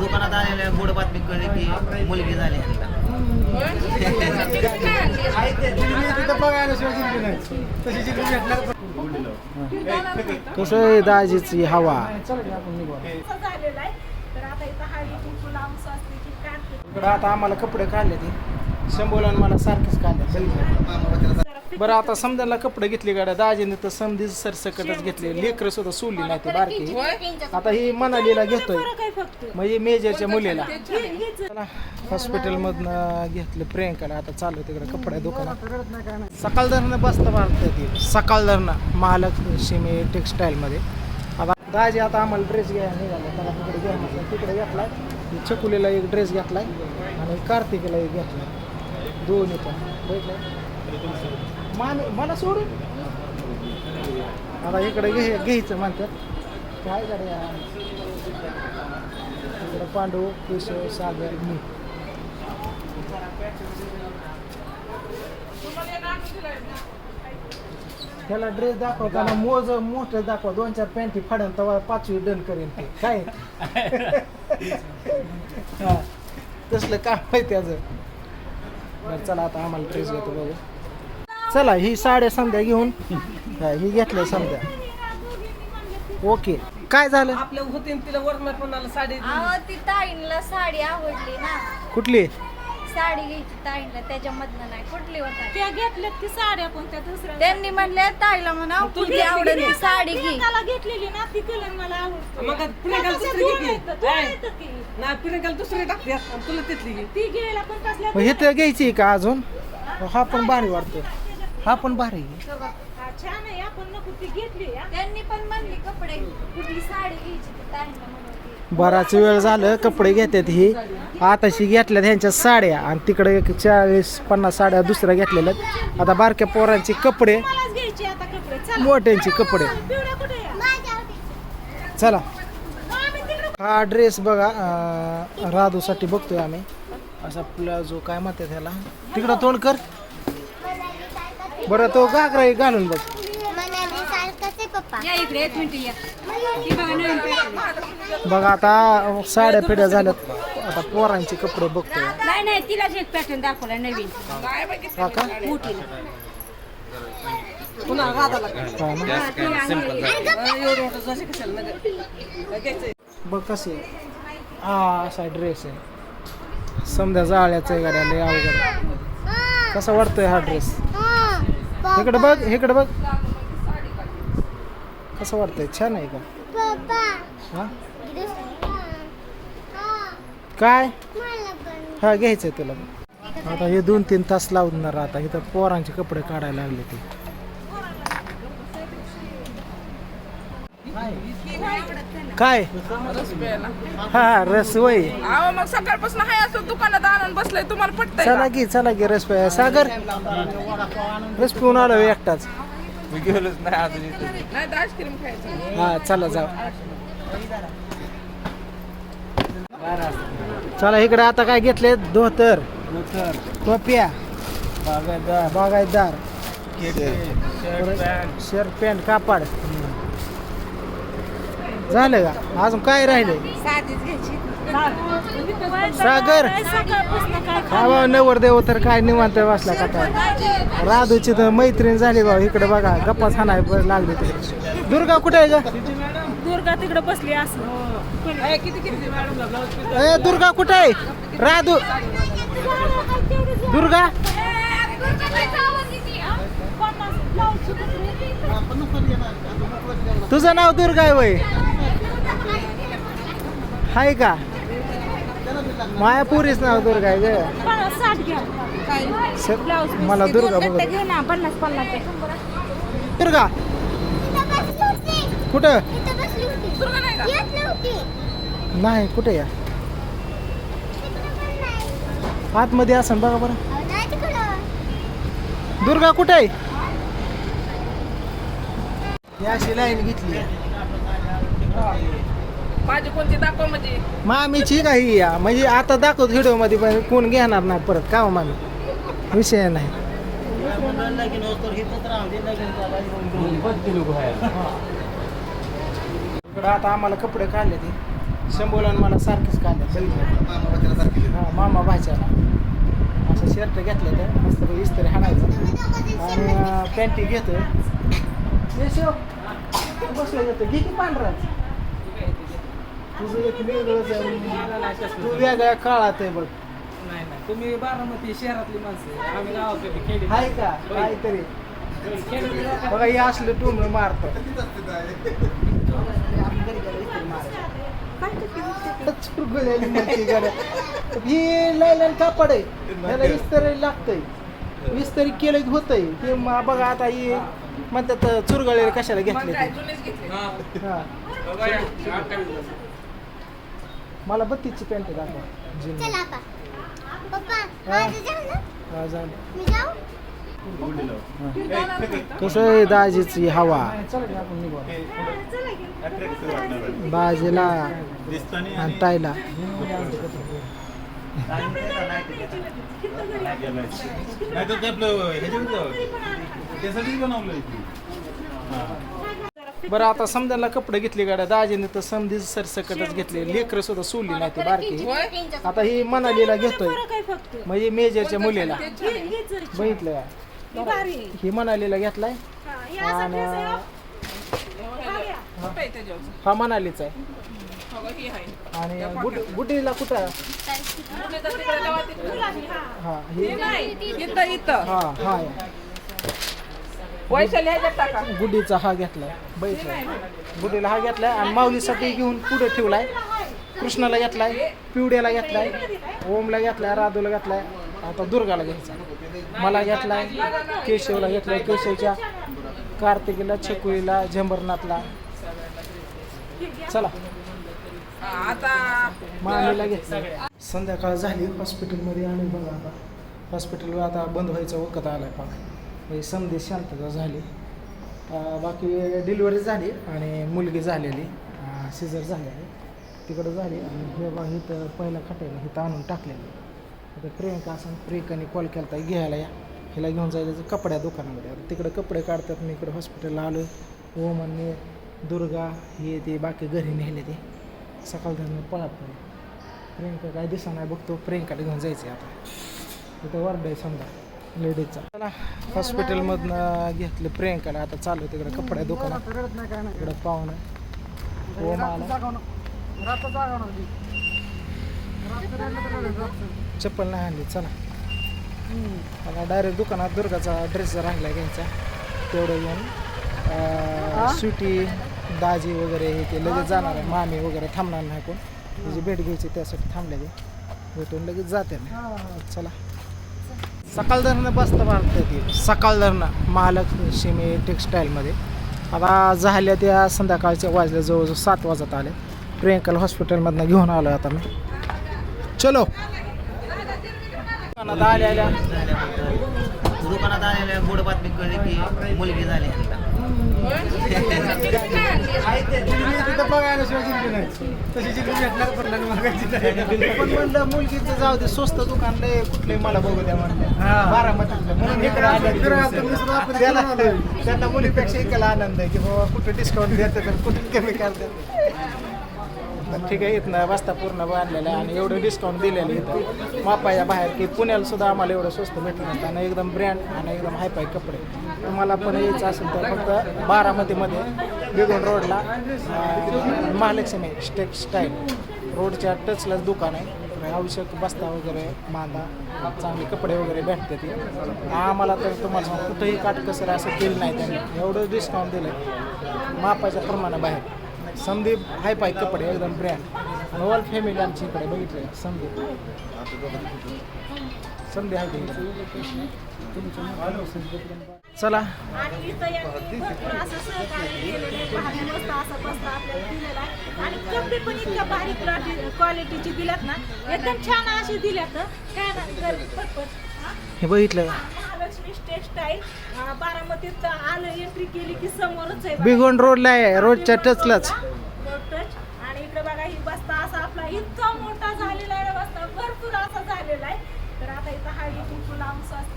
दुकानात आलेल्या. गोड बातमी कळली की मुलगी झाली कसं आहे दाजीची हवा? आता आम्हाला कपडे काढले ते. शंभूला आणि मला सारखेच काढले. बरं आता समजायला कपडे घेतले गाड्या. दाजीने तर समधी सरसकटच घेतले. लेकरं सुद्धा सोडली नाही ते बारकी. आता ही मनालीला घेतोय. म्हणजे मेजरच्या मुलीला. हॉस्पिटलमधनं घेतलं प्रियंकाला. आता चालू तिकडे कपड्या दुकानात. सकाळ धरणं बसतं भारत ती सकाळ धरणं. महालक्ष्मी टेक्स्टाईलमध्ये. आता दाजी आता आम्हाला ड्रेस घ्यायला निघाला. तिकडे घ्या. तिकडे घेतलाय छकुलीला एक ड्रेस घेतलाय. आणि कार्तिकीला एक घेतलाय. दोन्ही पण. बघितलं मान मला सोडून आता इकडे घे घ्यायचं म्हणतात. काय गाड्या? इकडं पांडू केशव सागर मी. त्याला ड्रेस दाखवताना मोज मोठं दाखवा. दोन चार पॅन्टी फाडून तेव्हा पाचवी डन करेन ते. काय? हा. तसलं काम आहे त्याचं. बरं चला आता आम्हाला ड्रेस घेतो बघू. चला ही साड्या समध्या घेऊन. हा, ही घेतलं समध्या ओके. काय झालं? आपल्या होते तिला वरण कोणाला साडी अहो ती ताईंला साडी आवडली ना. कुठली? साडी घ्यायची ताईंला त्याच्यामधनं नाही. कुठली होता? त्या घेतल्यात की साड्या कोणत्या दुसऱ्या? त्यांनी म्हणले ताईला म्हणा कुठली आवडेल ती साडी घे. त्याला घेतलेली ना ती कलर मला आवडते. मग प्रियंकाला दुसरी घेतली. नाही प्रियंकाला दुसरी आणि तुला तिथली घे. ती घ्यायला पण कसल्या मग हे तर घ्यायची का अजून? हा? पण भारी वाटतो हा पण भारी आहे. हा, छान आहे आपण नको ती घेतली हा. त्यांनी पण म्हणली कपडे कुठली साडी घ्यायची. बराच वेळ झालं कपडे घेतात ही आताशी घेतल्यात ह्यांच्या साड्या आणि तिकडे एक चाळीस पन्नास साड्या दुसऱ्या घेतलेल्या आहेत. आता बारक्या पोरांचे कपडे मलाच घ्यायची आता कपडे चला मोठ्यांचे कपडे पिवळ्या कुठे आहे? चला आम्ही तिकडे हा ड्रेस बघा अं, राधूसाठी बघतोय आम्ही असा प्लाझो काय म्हणतात ह्याला तिकडं तोंड कर बरं तो घागरा एक घालून बघ. बघा आता साड्या पिढ्या झाल्यात. आता पोरांचे कपडे बघतोय. नाही नाही तिलाच एक पॅटर्न दाखवला नवीन. हा का? हा ना? बघ कसे हा असा ड्रेस आहे. समजा जाळ्याचं आहे गाड्या लय अवघड आहे. कसा वाटतोय हा ड्रेस इकडे बघ इकडे बघ. कसं वाटतंय? छान आहे का? हा? काय? हा घ्यायचंय तुला. आता हे दोन तीन तास लावणार आता. इथं पोरांचे कपडे काढायला लागले ते. काय? हा हा रस वय. अहो मग सकाळपासून हाय असं दुकानात आणून बसलंय तुम्हाला पटतंय चला की चला की रस प्या. सागर रस पिऊन आलो एकटाच. नाही तर आईस्क्रीम खायचं. हा चला जाऊ. चला इकडे आता काय घेतले धोतर. टोप्या. बागायतदार. शर्ट पॅन्ट कापड. झालं का? अजून काय राहिले सागर. हा बाबा नवर देव तर काय निवांत बसला का काय? राधूची तर मैत्रीण झाली बाबा इकडे बघा गप्पा छानाय लागली तिकडे. दुर्गा कुठे आहे का दुर्गा तिकडे बसली असं. किती किती मॅडम ए दुर्गा कुठे आहे? राधू. दुर्गा? तुझं नाव दुर्गा आहे वय. हाय का? मायापुरीच नाव दुर्गा आहे ग. साठ घ्या. स- मला दुर्गा बघ घे ना पन्नास पन्नास दुर्गा. कुठं? नाही कुठे या? आतमध्ये असन बघा बरं. दुर्गा कुठे आहे? ही अशी लाईन घेतली. माझी कोणती दाखव म्हणजे? मामीची काही या म्हणजे आता दाखवतो व्हिडिओमध्ये पण कोण घेणार नाही परत का हो मामी? विषय नाही. इकडं आता आम्हाला कपडे काढले ते. शंभूला आणि मला सारखेच काढले. हा मामा भाच्याला. असं शर्ट घेतलं तर मस्त इस्त्री हाणायचं. आणि पॅन्टी घेतोय. येशो बसलं येतं घे की पांढरा. तुझं एक वेगळंच आहे. तू वेगळ्या काळात आहे बघ. नाही नाही. तुम्ही बारामती शहरातली माणसं आहे. आम्ही गावाकडे खेडी. आहे का? काहीतरी. बघा हे असलं टोमणं मारतं चुरगुळलेली म्हणते गड्या. ही लायलन कापड आहे. ह्याला इस्त्री लागतंय. इस्त्री केलं की होतंय. ते म- बघा आता ही म्हणतात चुरगळलेलं कशाला घेतले ते? हा. मला बत्तीसची पॅन्ट दाखवा. जीन चला आता. पप्पा हा. माझं जाऊ ना? हा, झालं. मी जाऊ? कसं आहे दाजीची हवा? चला की आपण निघू दाजीला आणि ताईला. नाही तर ते आपलं त्यासाठीच बनवलं बरं आता समजायला कपडे घेतले गाड्या. दाजीने तर समधी सरसकटच घेतले. लेकरं सुद्धा सोडली नाही ते बारकी. आता ही मनालीला घेतोय. म्हणजे मेजरच्या मुलीला. हे-. बघितलं का? ही. ही मनालीला घेतलाय. आणि हो. हा. हा मनालीचा आहे. आणि गुड गुडीला कुठं? गुलाबी, हा. हा ही इथं इथं. हा हा वैशाली ह्याच्यात टाका गुडीचा हा घेतलाय बैठलाय गुडीला हा घेतलाय आणि माऊलीसाठी घेऊन पुढे ठेवलाय. कृष्णाला घेतलाय पिवड्याला घेतलाय ओमला घेतलाय राधूला घेतलाय. आता दुर्गाला घ्यायचा. मला घेतलाय केशवला घेतलाय केशवच्या कार्तिकीला छकुलीला झंबरनाथला. चला. आता मामीला घेतलं संध्याकाळ झाली हॉस्पिटलमध्ये आणि बघा आता. हॉस्पिटलवर आता बंद व्हायचा वखत आलाय पाक म्हणजे समधी शांतता झाली. बाकी डिलिव्हरी झाली आणि मुलगी झालेली सिजर झालेली. तिकडं झाली आणि हे बा इथं पहिलं खटायला इथं आणून टाकलेलं. आता प्रियंका असं प्रियंकाने कॉल केला होता घ्यायला या. हिला घेऊन जायचं कपड्या दुकानामध्ये. आता तिकडं कपडे काढतात मी इकडं हॉस्पिटलला आलो ओमनने दुर्गा हे ते बाकी घरी नेले ते. सकाळ धरून पळा प्रियंका काय दिसा नाही बघतो. प्रियंकाला घेऊन जायचं आता. तिथं वार्ड आहे समजा. लेडीजचा. चला हॉस्पिटलमधनं घेतलं प्रियंकाला. आता चालू आहे तिकडं कपड्या दुकानात तिकडं पाहुणं. ओम आला चप्पल नाही आणली. चला. आता डायरेक्ट दुकानात दुर्गाचा ड्रेस राहिला घ्यायचा तेवढं घेऊन अं, सुटी दाजी वगैरे हे ते लगेच जाणार आहे. मामी वगैरे थांबणार नाही कोण. त्याची भेट घ्यायची त्यासाठी थांबले भेटून लगेच जाते ना चला. सकाळ धरणं बसतं भारत ती सकाळ धरणं महालक्ष्मी टेक्स्टाईलमध्ये आता झाल्या त्या संध्याकाळच्या वाजल्या जवळजवळ सात वाजत आले. प्रियंकाला हॉस्पिटलमधनं घेऊन आलो आता मी. चलो. दुकानात आल्या दुकानात आलेल्या गोड बातमी कळली की मुलगी झाली तशी यांना. पण म्हणलं मुलगीचं जाऊ दे स्वस्त दुकान लय कुठले मला बघू द्या म्हणलं बारामतीतलं म्हणून इकडे आलो. त्यांना मुलीपेक्षा इकडे आनंद आहे की बाबा कुठं डिस्काउंट देतात आणि कुठं कमी करतात ठीक आहे इथनं वाजता पूर्ण बांधलेलं आहे आणि एवढं डिस्काउंट दिलेलं आहे इथं. मापाया बाहेर की पुण्याला सुद्धा आम्हाला एवढं स्वस्त भेटलं नसतं आणि एकदम ब्रँड आणि एकदम हायफाय कपडे. तुम्हाला पण यायचं असेल तर फक्त बारामतीमध्ये बिगोन रोडला अं, महालक्ष्मी टेक्स्टाईल रोडच्या टचलाच दुकान आहे. आवश्यक बस्ता वगैरे मांदा चांगले कपडे वगैरे भेटते ते आम्हाला तर तुम्हाला कुठंही काटकसर असं केलं नाही त्यांनी. एवढं डिस्काउंट दिलं मापाच्या प्रमाणाबाहेर. संदीप हाय पाय कपडे एकदम ब्रँड ऑल फॅमिली आमची इकडे बघितले. संदीप. संदीप आहे चला. क्वालिटीची दिल्यात ना. एकदम छान अशी दिल्यात. काय? हे? बघितलं महालक्ष्मी टेक्सटाईल बारामतीत आलं एंट्री केली की समोरच आहे. बिगोन रोडला आहे रोडच्या टचलाच. टच. आणि इकडे बघा ही बस्ता असा आपला इतका मोठा झालेला आहे बस्ता भरपूर असा झालेला आहे. तर आता इथं कुंकू लावून स्वस्त